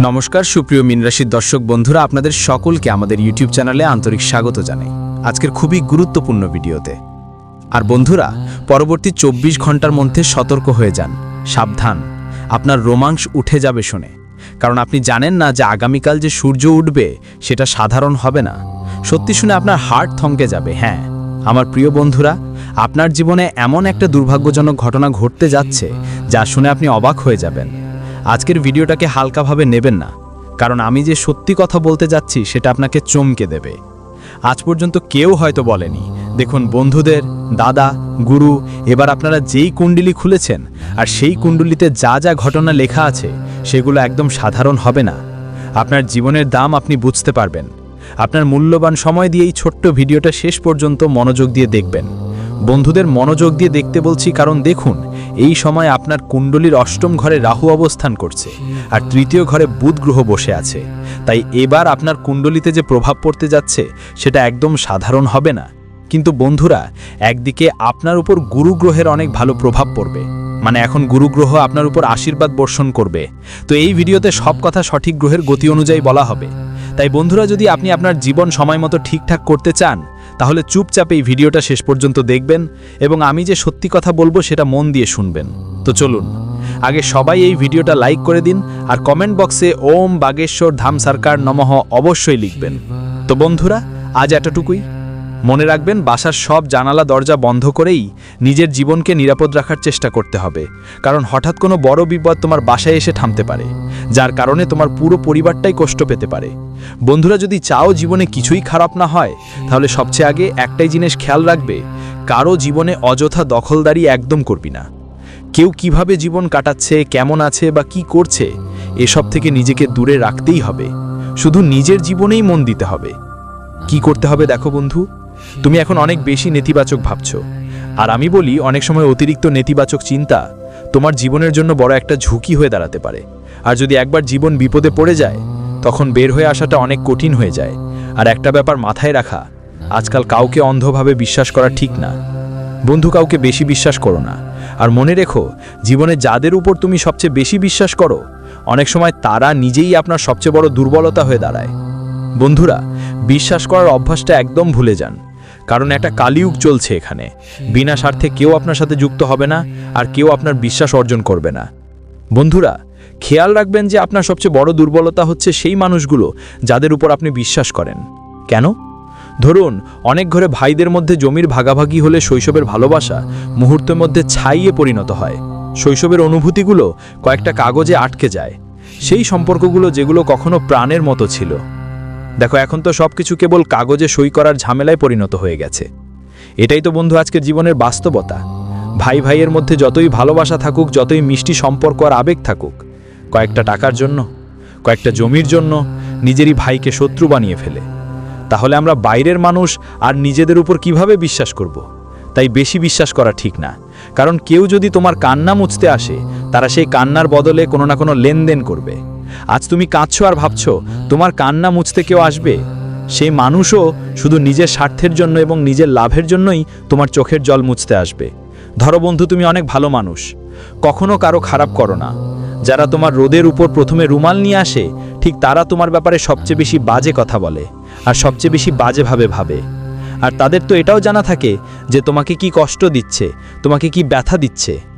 নমস্কার, সুপ্রিয় মিনরাশির দর্শক বন্ধুরা, আপনাদের সকলকে আমাদের ইউটিউব চ্যানেলে আন্তরিক স্বাগত জানাই। আজকের খুবই গুরুত্বপূর্ণ ভিডিওতে। আর বন্ধুরা, পরবর্তী চব্বিশ ঘণ্টার মধ্যে সতর্ক হয়ে যান। সাবধান। আপনার রোমাংস উঠে যাবে শুনে। কারণ আপনি জানেন না যে আগামীকাল যে সূর্য উঠবে, সেটা সাধারণ হবে না। সত্যি শুনে আপনার হার্ট থমকে যাবে হ্যাঁ। আমার প্রিয় বন্ধুরা, আপনার জীবনে এমন একটা দুর্ভাগ্যজনক ঘটনা ঘটতে যাচ্ছে, যা শুনে আপনি অবাক হয়ে যাবেন। আজকের ভিডিওটাকে হালকাভাবে নেবেন না। কারণ আমি যে সত্যি কথা বলতে যাচ্ছি, সেটা আপনাকে চমকে দেবে। আজ পর্যন্ত কেউ হয়তো বলেনি, দেখুন বন্ধুদের, দাদা, গুরু, এবার আপনারা যেই কুণ্ডলি খুলেছেন, আর সেই কুণ্ডলিতে যা যা ঘটনা লেখা আছে, সেগুলো একদম সাধারণ হবে না। আপনার জীবনের দাম আপনি বুঝতে পারবেন। আপনার মূল্যবান সময় দিয়ে এই ছোট্ট ভিডিওটা শেষ পর্যন্ত মনোযোগ দিয়ে দেখবেন। বন্ধুদের মনোযোগ দিয়ে দেখতে বলছি কারণ দেখুন এই সময় আপনার কুণ্ডলীর অষ্টম ঘরে রাহু অবস্থান করছে, আর তৃতীয় ঘরে বুধ গ্রহ বসে আছে। তাই এবার আপনার কুণ্ডলিতে যে প্রভাব পড়তে যাচ্ছে, সেটা একদম সাধারণ হবে না। কিন্তু বন্ধুরা, একদিকে আপনার উপর গুরু গ্রহের অনেক ভালো প্রভাব পড়বে। মানে এখন গুরু গ্রহ আপনার উপর আশীর্বাদ বর্ষণ করবে। তো এই ভিডিওতে সব কথা সঠিক গ্রহের গতি অনুযায়ী বলা হবে। তাই বন্ধুরা, যদি আপনি আপনার জীবন সময় মতো ঠিকঠাক করতে চান তাহলে চুপচাপ এই ভিডিওটা শেষ পর্যন্ত দেখবেন এবং আমি যে সত্যি কথা বলব সেটা মন দিয়ে শুনবেন। তো চলুন, আগে সবাই এই ভিডিওটা লাইক করে দিন আর কমেন্ট বক্সে ওম বাগেশ্বর ধাম সরকার নমহ অবশ্যই লিখবেন। তো বন্ধুরা, আজ এতটুকুই। মনে রাখবেন, বাসার সব জানালা, দরজা বন্ধ করেই নিজের জীবনকে নিরাপদ রাখার চেষ্টা করতে হবে। কারণ হঠাৎ কোনো বড় বিপদ তোমার বাসায় এসে থামতে পারে, যার কারণে তোমার পুরো পরিবারটাই কষ্ট পেতে পারে। বন্ধুরা, যদি চাও জীবনে কিছুই খারাপ না হয়, তাহলে সবচেয়ে আগে একটাই জিনিস খেয়াল রাখবে, কারও জীবনে অযথা দখলদারি একদম করবি না। কেউ কীভাবে জীবন কাটাচ্ছে, কেমন আছে বা কি করছে, এসব থেকে নিজেকে দূরে রাখতেই হবে। শুধু নিজের জীবনেই মন দিতে হবে। কি করতে হবে দেখো বন্ধু। তুমি এখন অনেক বেশি নেতিবাচক ভাবছ। আর আমি বলি, অনেক সময় অতিরিক্ত নেতিবাচক চিন্তা তোমার জীবনের জন্য বড় একটা ঝুঁকি হয়ে দাঁড়াতে পারে। আর যদি একবার জীবন বিপদে পড়ে যায়, তখন বের হয়ে আসাটা অনেক কঠিন হয়ে যায়। আর একটা ব্যাপার মাথায় রাখা, আজকাল কাউকে অন্ধভাবে বিশ্বাস করা ঠিক না। বন্ধু কাউকে বেশি বিশ্বাস করো না। আর মনে রেখো, জীবনে যাদের উপর তুমি সবচেয়ে বেশি বিশ্বাস করো, অনেক সময় তারা নিজেই আপনার সবচেয়ে বড় দুর্বলতা হয়ে দাঁড়ায়। বন্ধুরা, বিশ্বাস করার অভ্যাসটা একদম ভুলে যান। কারণ একটা কালিযুগ চলছে এখানে। বিনা স্বার্থে কেউ আপনার সাথে যুক্ত হবে না আর কেউ আপনার বিশ্বাস অর্জন করবে না। বন্ধুরা খেয়াল রাখবেন যে আপনার সবচেয়ে বড় দুর্বলতা হচ্ছে সেই মানুষগুলো যাদের উপর আপনি বিশ্বাস করেন। কেন? ধরুন অনেক ঘরে ভাইদের মধ্যে জমির ভাগাভাগি হলে শৈশবের ভালোবাসা মুহূর্তের মধ্যে ছাইয়ে পরিণত হয়। শৈশবের অনুভূতিগুলো কয়েকটা কাগজে আটকে যায়। সেই সম্পর্কগুলো যেগুলো কখনো প্রাণের মতো ছিল। দেখো, এখন তো সব কিছু কেবল কাগজে সই করার ঝামেলায় পরিণত হয়ে গেছে। এটাই তো বন্ধু আজকের জীবনের বাস্তবতা। ভাই ভাইয়ের মধ্যে যতই ভালোবাসা থাকুক, যতই মিষ্টি সম্পর্ক আর আবেগ থাকুক, কয়েকটা টাকার জন্য, কয়েকটা জমির জন্য নিজেরই ভাইকে শত্রু বানিয়ে ফেলে। তাহলে আমরা বাইরের মানুষ আর নিজেদের উপর কীভাবে বিশ্বাস করব। তাই বেশি বিশ্বাস করা ঠিক না। কারণ কেউ যদি তোমার কান্না মুছতে আসে, তারা সেই কান্নার বদলে কোনো না কোনো লেনদেন করবে। আজ তুমি কাঁদছো আর ভাবছ, তোমার কান্না মুছতে কেউ আসবে? সেই মানুষও শুধু নিজের স্বার্থের জন্য এবং নিজের লাভের জন্যই তোমার চোখের জল মুছতে আসবে। ধরো বন্ধু, তুমি অনেক ভালো মানুষ। কখনো কারও খারাপ করো না। যারা তোমার রোদের উপর প্রথমে রুমাল নিয়ে আসে, ঠিক তারা তোমার ব্যাপারে সবচেয়ে বেশি বাজে কথা বলে আর সবচেয়ে বেশি বাজেভাবে ভাবে। আর তাদের তো এটাও জানা থাকে যে তোমাকে কি কষ্ট দিচ্ছে, তোমাকে কি ব্যথা দিচ্ছে।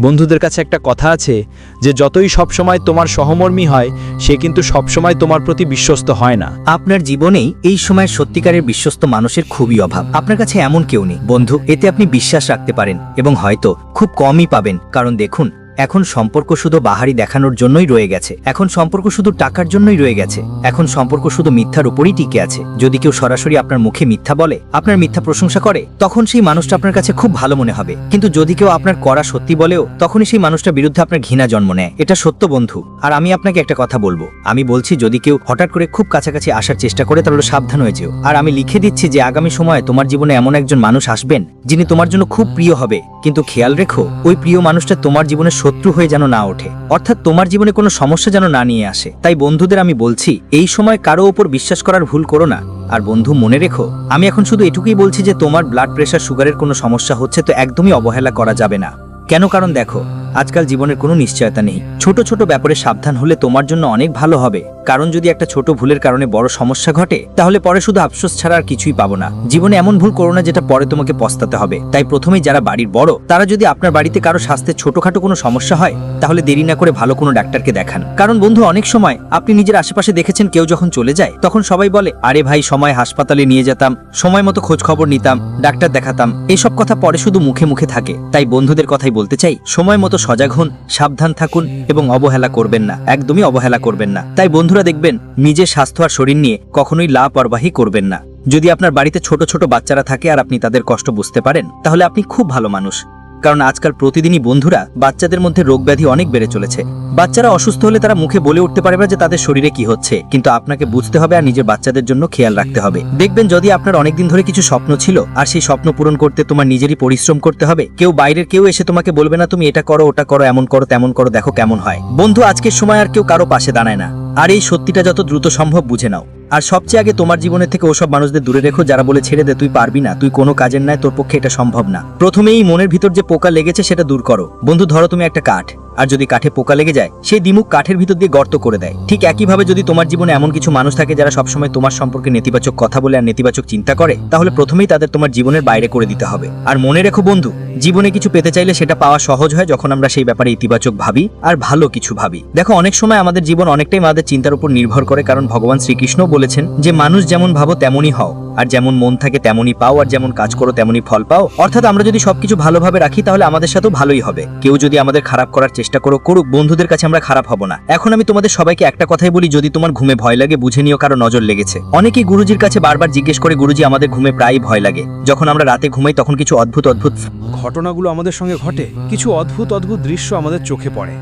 বন্ধুদের কাছে একটা কথা আছে যে যতই সবসময় তোমার সহমর্মী হয়, সে কিন্তু সবসময় তোমার প্রতি বিশ্বস্ত হয় না। আপনার জীবনেই এই সময় সত্যিকারের বিশ্বস্ত মানুষের খুবই অভাব। আপনার কাছে এমন কেউ নেই। বন্ধু, এতে আপনি বিশ্বাস রাখতে পারেন এবং হয়তো খুব কমই পাবেন। কারণ দেখুন এখন সম্পর্ক শুধু বাহারি দেখানোর জন্যই রয়ে গেছে। এখন সম্পর্ক শুধু টাকার জন্যই রয়ে গেছে। এখন সম্পর্ক শুধু মিথ্যার উপরই টিকে আছে। যদি কেউ সরাসরি আপনার মুখে মিথ্যা বলে, আপনার মিথ্যা প্রশংসা করে, তখন সেই মানুষটা আপনার কাছে খুব ভালো মনে হবে। কিন্তু যদি কেউ আপনার করা সত্যি বলেও, তখনই সেই মানুষটার বিরুদ্ধে আপনার ঘৃণা জন্ম নেয়। এটা সত্য, বন্ধু। আর আমি আপনাকে একটা কথা বলব। আমি বলছি, যদি কেউ হঠাৎ করে খুব কাছাকাছি আসার চেষ্টা করে, তাহলে সাবধান হয়ে যেও। আর আমি লিখে দিচ্ছি যে, আগামী সময়ে তোমার জীবনে এমন একজন মানুষ আসবেন, যিনি তোমার জন্য খুব প্রিয় হবে। কিন্তু খেয়াল রেখো, ওই প্রিয় মানুষটা তোমার জীবনে শত্রু হয়ে যেন না ওঠে। অর্থাৎ তোমার জীবনে কোনো সমস্যা যেন না নিয়ে আসে। তাই বন্ধুদের আমি বলছি, এই সময় কারও ওপর বিশ্বাস করার ভুল করো না। আর বন্ধু, মনে রেখো, আমি এখন শুধু এটুকুই বলছি যে তোমার ব্লাড প্রেশার সুগারের কোনো সমস্যা হচ্ছে তো একদমই অবহেলা করা যাবে না। কেন কারণ দেখো, আজকাল জীবনের কোনো নিশ্চয়তা নেই। ছোট ছোট ব্যাপারে সাবধান হলে তোমার জন্য অনেক ভালো হবে। কারণ যদি একটা ছোট ভুলের কারণে বড় সমস্যা ঘটে, তাহলে পরে শুধু আফসোস ছাড়া আর কিছুই পাবো না। জীবনে এমন ভুল করো না যেটা পরে তোমাকে পস্তাতে হবে। তাই প্রথমেই যারা বাড়ির বড়, তারা যদি আপনার বাড়িতে কারও স্বাস্থ্যের ছোটখাটো কোনো সমস্যা হয়, তাহলে দেরি না করে ভালো কোনো ডাক্তারকে দেখান। কারণ বন্ধু, অনেক সময় আপনি নিজের আশেপাশে দেখেছেন কেউ যখন চলে যায়, তখন সবাই বলে, আরে ভাই, সময় হাসপাতালে নিয়ে যেতাম, সময় মতো খোঁজ খবর নিতাম, ডাক্তার দেখাতাম। এইসব কথা পরে শুধু মুখে মুখে থাকে। তাই বন্ধুদের কথাই বলতে চাই, সময় মতো সজাগ হন, সাবধান থাকুন এবং অবহেলা করবেন না। একদমই অবহেলা করবেন না। তাই বন্ধুরা দেখবেন, নিজের স্বাস্থ্য আর শরীর নিয়ে কখনোই লাপরবাহী করবেন না। যদি আপনার বাড়িতে ছোট ছোট বাচ্চারা থাকে আর আপনি তাদের কষ্ট বুঝতে পারেন, তাহলে আপনি খুব ভালো মানুষ। কারণ আজকাল প্রতিদিনই বন্ধুরা বাচ্চাদের মধ্যে রোগ ব্যাধি অনেক বেড়ে চলেছে। বাচ্চারা অসুস্থ হলে তারা মুখে বলে উঠতে পারে না যে তাদের শরীরে কি হচ্ছে। কিন্তু আপনাকে বুঝতে হবে আর নিজের বাচ্চাদের জন্য খেয়াল রাখতে হবে। দেখবেন যদি আপনার অনেকদিন ধরে কিছু স্বপ্ন ছিল আর সেই স্বপ্ন পূরণ করতে তোমার নিজেরই পরিশ্রম করতে হবে, কেউ বাইরের কেউ এসে তোমাকে বলবে না, তুমি এটা করো, ওটা করো, এমন করো, তেমন করো, দেখো কেমন হয়। বন্ধু, আজকের সময় আর কেউ কারও পাশে দাঁড়ায় না। আর এই সত্যিটা যত দ্রুত সম্ভব বুঝে নাও। আর সবচেয়ে আগে তোমার জীবনের থেকে ওসব মানুষদের দূরে রেখো, যারা বলে ছেড়ে দে, তুই পারবি না, তুই কোনো কাজের নাই তোর পক্ষে এটা সম্ভব না। প্রথমেই মনের ভিতর যে পোকা লেগেছে সেটা দূর করো। বন্ধু, ধরো তুমি একটা কাঠ, আর যদি কাঠে পোকা লেগে যায়, সেই দিমুখ কাঠের ভিতর দিয়ে গর্ত করে দেয়। ঠিক একইভাবে যদি তোমার জীবনে এমন কিছু মানুষ থাকে যারা সবসময় তোমার সম্পর্কে নেতিবাচক কথা বলে আর নেতিবাচক চিন্তা করে, তাহলে প্রথমেই তাদের তোমার জীবনের বাইরে করে দিতে হবে। আর মনে রেখো বন্ধু, জীবনে কিছু পেতে চাইলে সেটা পাওয়া সহজ হয় যখন আমরা সেই ব্যাপারে ইতিবাচক ভাবি আর ভালো কিছু ভাবি। দেখো, অনেক সময় আমাদের জীবন অনেকটাই আমাদের চিন্তার উপর নির্ভর করে, কারণ ভগবান শ্রীকৃষ্ণ বলেছেন যে, মানুষ যেমন ভাবো তেমনই হও, আর যেমন মন থাকে তেমনই পাও, আর যেমন কাজ করো তেমনই ফল পাও। অর্থাৎ আমরা যদি সবকিছু ভালোভাবে রাখি, তাহলে আমাদের সাথেও ভালোই হবে। কেউ যদি আমাদের খারাপ করার চেষ্টা করো, করুক, বন্ধুদের কাছে আমরা খারাপ হব না। এখন আমি তোমাদের সবাইকে একটা কথাই বলি, যদি তোমার ঘুমে ভয় লাগে, বুঝে নিও কারও নজর লেগেছে। অনেকেই গুরুজির কাছে বারবার জিজ্ঞেস করে, গুরুজি, আমাদের ঘুমে প্রায়ই ভয় লাগে। যখন আমরা রাতে ঘুমাই, তখন কিছু অদ্ভুত অদ্ভুত ঘটনাগুলো আমাদের সঙ্গে ঘটে, কিছু অদ্ভুত অদ্ভুত দৃশ্য আমাদের চোখে পড়ে।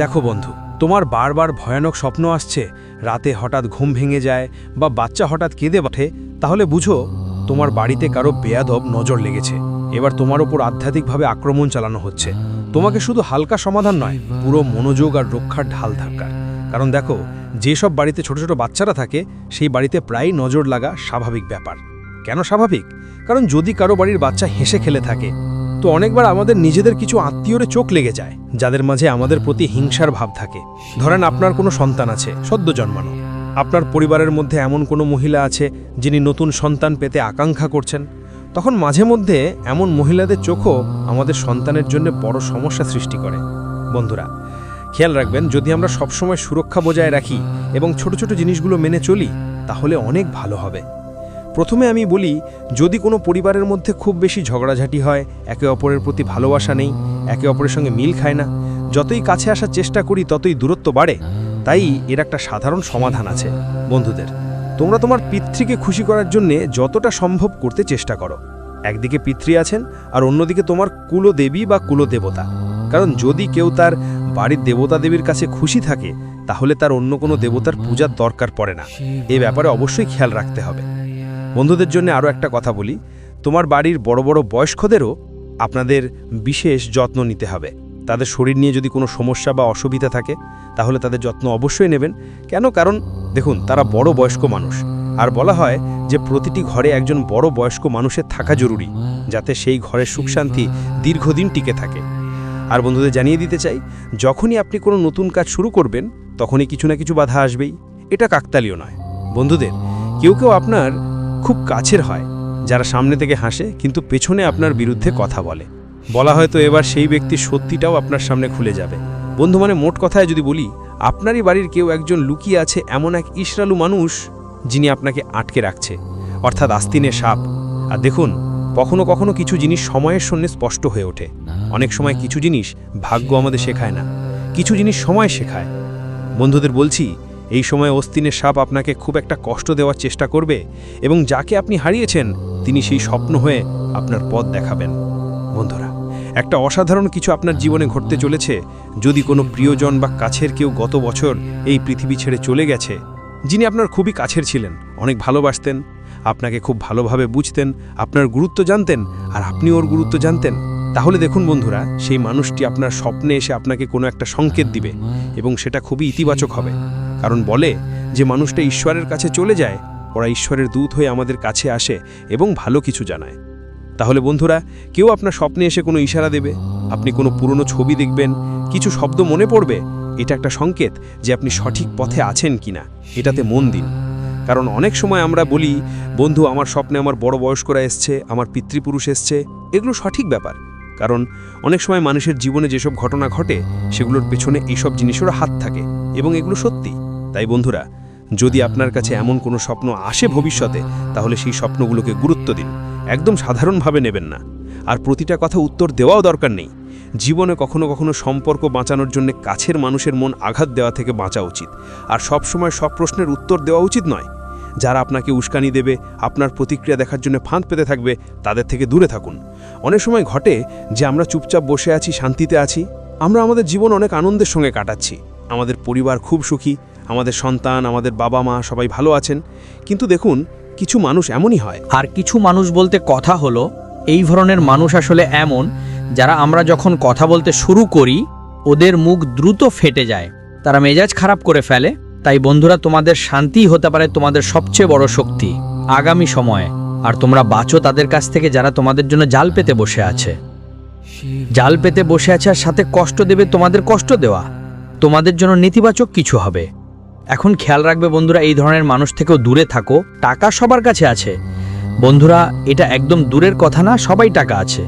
দেখো বন্ধু, তোমার বারবার ভয়ানক স্বপ্ন আসছে রাতে হঠাৎ ঘুম ভেঙে যায় বা বাচ্চা হঠাৎ কেঁদে ওঠে, তাহলে বুঝো তোমার বাড়িতে কারও বেয়াদব নজর লেগেছে। এবার তোমার ওপর আধ্যাত্মিকভাবে আক্রমণ চালানো হচ্ছে। তোমাকে শুধু হালকা সমাধান নয়, পুরো মনোযোগ আর রক্ষার ঢাল থাকার। কারণ দেখো, যেসব বাড়িতে ছোট ছোট বাচ্চারা থাকে, সেই বাড়িতে প্রায়ই নজর লাগা স্বাভাবিক ব্যাপার। কেন স্বাভাবিক? কারণ যদি কারও বাড়ির বাচ্চা হেসে খেলে থাকে তো অনেকবার আমাদের নিজেদের কিছু আত্মীয়রে চোখ লেগে যায়, যাদের মাঝে আমাদের প্রতি হিংসার ভাব থাকে। ধরেন আপনার কোনো সন্তান আছে, সদ্য জন্মানো। আপনার পরিবারের মধ্যে এমন কোনো মহিলা আছে, যিনি নতুন সন্তান পেতে আকাঙ্ক্ষা করছেন। তখন মাঝে মধ্যে এমন মহিলাদের চোখও আমাদের সন্তানের জন্য বড় সমস্যা সৃষ্টি করে। বন্ধুরা, খেয়াল রাখবেন, যদি আমরা সবসময় সুরক্ষা বজায় রাখি এবং ছোট ছোট জিনিসগুলো মেনে চলি, তাহলে অনেক ভালো হবে। প্রথমে আমি বলি, যদি কোনো পরিবারের মধ্যে খুব বেশি ঝগড়াঝাটি হয়, একে অপরের প্রতি ভালোবাসা নেই, একে অপরের সঙ্গে মিল খায় না। যতই কাছে আসার চেষ্টা করি, ততই দূরত্ব বাড়ে। তাই এর একটা সাধারণ সমাধান আছে। বন্ধুদের, তোমরা তোমার পিতৃকে খুশি করার জন্যে যতটা সম্ভব করতে চেষ্টা করো। একদিকে পিতৃ আছেন, আর অন্যদিকে তোমার কুলদেবী বা কুলদেবতা। কারণ যদি কেউ তার বাড়ির দেবতা দেবীর কাছে খুশি থাকে, তাহলে তার অন্য কোনো দেবতার পূজার দরকার পড়ে না। এ ব্যাপারে অবশ্যই খেয়াল রাখতে হবে। বন্ধুদের জন্য আরও একটা কথা বলি। তোমার বাড়ির বড় বড় বয়স্কদেরও আপনাদের বিশেষ যত্ন নিতে হবে। তাদের শরীর নিয়ে যদি কোনো সমস্যা বা অসুবিধা থাকে, তাহলে তাদের যত্ন অবশ্যই নেবেন। কেন? কারণ দেখুন, তারা বড় বয়স্ক মানুষ। আর বলা হয় যে প্রতিটি ঘরে একজন বড় বয়স্ক মানুষের থাকা জরুরি, যাতে সেই ঘরের সুখ শান্তি দীর্ঘদিন টিকে থাকে। আর বন্ধুদের জানিয়ে দিতে চাই, যখনই আপনি কোনো নতুন কাজ শুরু করবেন, তখনই কিছু না কিছু বাধা আসবেই। এটা কাকতালীয় নয়। বন্ধুদের, কেউ কেউ আপনার খুব কাছের হয়, যারা সামনে থেকে হাসে, কিন্তু পেছনে আপনার বিরুদ্ধে কথা বলে। বলা হয়তো এবার সেই ব্যক্তির সত্যিটাও আপনার সামনে খুলে যাবে। বন্ধু মানে মোট কথায় যদি বলি, আপনারই বাড়ির কেউ একজন লুকিয়ে আছে এমন এক ইসরালু মানুষ, যিনি আপনাকে আটকে রাখছে। অর্থাৎ আস্তিনে সাপ। আর দেখুন, কখনো কখনো কিছু জিনিস সময়ের সঙ্গে স্পষ্ট হয়ে ওঠে। অনেক সময় কিছু জিনিস ভাগ্য আমাদের শেখায় না। কিছু জিনিস সময় শেখায়। বন্ধুদের বলছি এই সময় অস্তিনের সাপ আপনাকে খুব একটা কষ্ট দেওয়ার চেষ্টা করবে এবং যাকে আপনি হারিয়েছেন, তিনি সেই স্বপ্ন হয়ে আপনার পথ দেখাবেন। বন্ধুরা, একটা অসাধারণ কিছু আপনার জীবনে ঘটতে চলেছে। যদি কোনো প্রিয়জন বা কাছের কেউ গত বছর এই পৃথিবী ছেড়ে চলে গেছে, যিনি আপনার খুবই কাছের ছিলেন, অনেক ভালোবাসতেন, আপনাকে খুব ভালোভাবে বুঝতেন, আপনার গুরুত্ব জানতেন, আর আপনি ওর গুরুত্ব জানতেন তাহলে দেখুন বন্ধুরা, সেই মানুষটি আপনার স্বপ্নে এসে আপনাকে কোনো একটা সংকেত দিবে এবং সেটা খুবই ইতিবাচক হবে। কারণ বলে যে মানুষটা ঈশ্বরের কাছে চলে যায়, ওরা ঈশ্বরের দূত হয়ে আমাদের কাছে আসে এবং ভালো কিছু জানায়। তাহলে বন্ধুরা, কেউ আপনার স্বপ্নে এসে কোনো ইশারা দেবে? আপনি কোনো পুরনো ছবি দেখবেন? কিছু শব্দ মনে পড়বে? এটা একটা সংকেত যে আপনি সঠিক পথে আছেন কিনা। এটাতে মন দিন। কারণ অনেক সময় আমরা বলি, বন্ধু, আমার স্বপ্নে আমার বড় বয়স্করা এসছে, আমার পিতৃপুরুষ এসছে। এগুলো সঠিক ব্যাপার। কারণ অনেক সময় মানুষের জীবনে যেসব ঘটনা ঘটে, সেগুলোর পেছনে এইসব জিনিসেরও হাত থাকে এবং এগুলো সত্যি। তাই বন্ধুরা, যদি আপনার কাছে এমন কোনো স্বপ্ন আসে ভবিষ্যতে, তাহলে সেই স্বপ্নগুলোকে গুরুত্ব দিন। একদম সাধারণভাবে নেবেন না। আর প্রতিটা কথা উত্তর দেওয়াও দরকার নেই। জীবনে কখনো কখনো সম্পর্ক বাঁচানোর জন্য কাছের মানুষের মন আঘাত দেওয়া থেকে বাঁচা উচিত। আর সব সময় সব প্রশ্নের উত্তর দেওয়া উচিত নয়। যারা আপনাকে উস্কানি দেবে, আপনার প্রতিক্রিয়া দেখার জন্য ফাঁদ পেতে থাকবে, তাদের থেকে দূরে থাকুন। অনেক সময় ঘটে যে আমরা চুপচাপ বসে আছি, শান্তিতে আছি। আমরা আমাদের জীবন অনেক আনন্দের সঙ্গে কাটাচ্ছি। আমাদের পরিবার খুব সুখী, আমাদের সন্তান, আমাদের বাবা মা সবাই ভালো আছেন। কিন্তু দেখুন, কিছু মানুষ এমনই হয়। আর কিছু মানুষ বলতে কথা হলো, এই ধরনের মানুষ আসলে এমন, যারা আমরা যখন কথা বলতে শুরু করি, ওদের মুখ দ্রুত ফেটে যায়। তারা মেজাজ খারাপ করে ফেলে। তাই বন্ধুরা, তোমাদের শান্তি হতে পারে তোমাদের সবচেয়ে বড় শক্তি। আগামী সময়ে, আর তোমরা বাঁচো তাদের কাছ থেকে যারা তোমাদের জন্য জাল পেতে বসে আছে। জাল পেতে বসে আছে আর সাথে কষ্ট দেবে তোমাদের কষ্ট দেওয়া। তোমাদের জন্য নেতিবাচক কিছু হবে। এখন খেয়াল রাখবে বন্ধুরা, এই ধরনের মানুষ থেকেও দূরে থাকো, টাকা সবার কাছে আছে। বন্ধুরা, এটা একদম দূরের কথা না, সবাই টাকা আছে।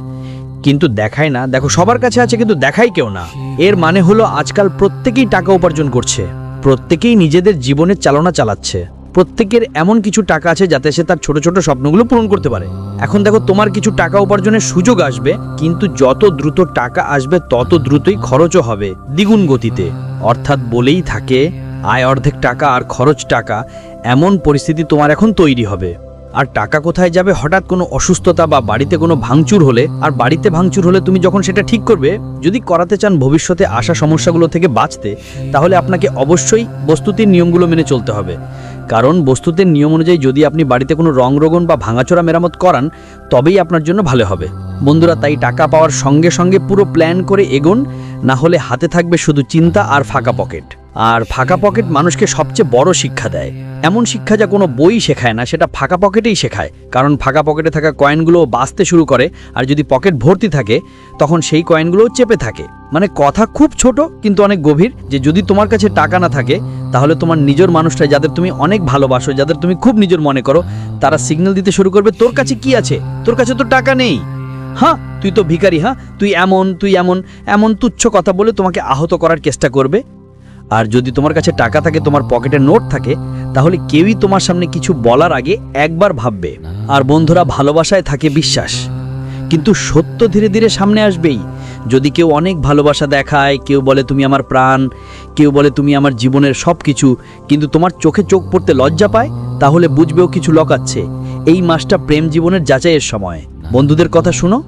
কিন্তু দেখায় না, দেখো সবার কাছে আছে কিন্তু দেখাই কেউ না। এর মানে হলো আজকাল প্রত্যেকেই টাকা উপার্জন করছে। প্রত্যেকেই নিজেদের জীবনের চালনা চালাচ্ছে। প্রত্যেকের এমন কিছু টাকা আছে যাতে সে তার ছোট ছোট স্বপ্নগুলো পূরণ করতে পারে। এখন দেখো তোমার কিছু টাকা উপার্জনের সুযোগ আসবে, কিন্তু যত দ্রুত টাকা আসবে, তত দ্রুতই খরচও হবে দ্বিগুণ গতিতে। অর্থাৎ বলেই থাকে, আয় অর্ধেক টাকা আর খরচ টাকা, এমন পরিস্থিতি তোমার এখন তৈরি হবে। আর টাকা কোথায় যাবে? হঠাৎ কোনো অসুস্থতা বা বাড়িতে কোনো ভাঙচুর হলে, আর বাড়িতে ভাঙচুর হলে তুমি যখন সেটা ঠিক করবে, যদি করাতে চান ভবিষ্যতে আসা সমস্যাগুলো থেকে বাঁচতে, তাহলে আপনাকে অবশ্যই বস্তুতির নিয়মগুলো মেনে চলতে হবে। কারণ বস্তুতের নিয়ম অনুযায়ী যদি আপনি বাড়িতে কোনো রং রোগন বা ভাঙাচোরা মেরামত করান, তবেই আপনার জন্য ভালো হবে। বন্ধুরা, তাই টাকা পাওয়ার সঙ্গে সঙ্গে পুরো প্ল্যান করে এগোন, না হলে হাতে থাকবে শুধু চিন্তা আর ফাঁকা পকেট। আর ফাঁকা পকেট মানুষকে সবচেয়ে বড় শিক্ষা দেয়। এমন শিক্ষা যা কোনো বই শেখায় না, সেটা ফাঁকা পকেটেই শেখায়। কারণ ফাঁকা পকেটে থাকা কয়েনগুলো বাঁচতে শুরু করে, আর যদি পকেট ভর্তি থাকে, তখন সেই কয়েনগুলো চেপে থাকে। মানে কথা খুব ছোট, কিন্তু অনেক গভীর, যে যদি তোমার কাছে টাকা না থাকে, তাহলে তোমার নিজের মানুষটা যাদের তুমি অনেক ভালোবাসো, যাদের তুমি খুব নিজের মনে করো, তারা সিগন্যাল দিতে শুরু করবে, তোর কাছে কি আছে? তোর কাছে তো টাকা নেই। হ্যাঁ তুই তো ভিখারি হ্যাঁ তুই এমন তুই এমন এমন তুচ্ছ কথা বলে তোমাকে আহত করার চেষ্টা করবে। আর যদি তোমার কাছে টাকা থাকে, তোমার পকেটে নোট থাকে, তাহলে কেউই তোমার সামনে কিছু বলার আগে একবার ভাববে। আর বন্ধুরা, ভালোবাসায় থাকে বিশ্বাস। কিন্তু সত্য ধীরে ধীরে সামনে আসবেই। যদি কেউ অনেক ভালোবাসা দেখায়, কেউ বলে, তুমি আমার প্রাণ কেউ বলে, তুমি আমার জীবনের সব কিছু কিন্তু তোমার চোখে চোখ পড়তে লজ্জা পায়, তাহলে বুঝবেও কিছু লকাচ্ছে। এই মাসটা প্রেম জীবনের যাচাইয়ের সময়। বন্ধুদের কথা শুনো।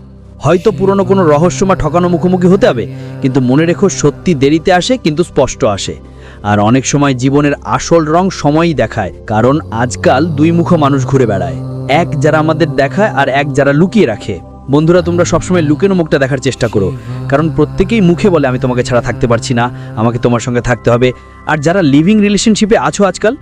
হয়তো পুরনো কোনো রহস্যমা ঠকানো মুখোমুখি হতে হবে, কিন্তু মনে রেখো সত্যি দেরিতে আসে, কিন্তু স্পষ্ট আসে। আর অনেক সময় জীবনের আসল রং সময়ই দেখায়, কারণ আজকাল দুই মুখ মানুষ ঘুরে বেড়ায়। এক যারা আমাদের দেখায় আর এক যারা লুকিয়ে রাখে। বন্ধুরা, তোমরা সবসময় লুকেনো মুখটা দেখার চেষ্টা করো, কারণ প্রত্যেকেই মুখে বলে, আমি তোমাকে ছাড়া থাকতে পারছি না, আমাকে তোমার সঙ্গে থাকতে হবে। আর যারা লিভিং রিলেশনশিপে আছো আজকাল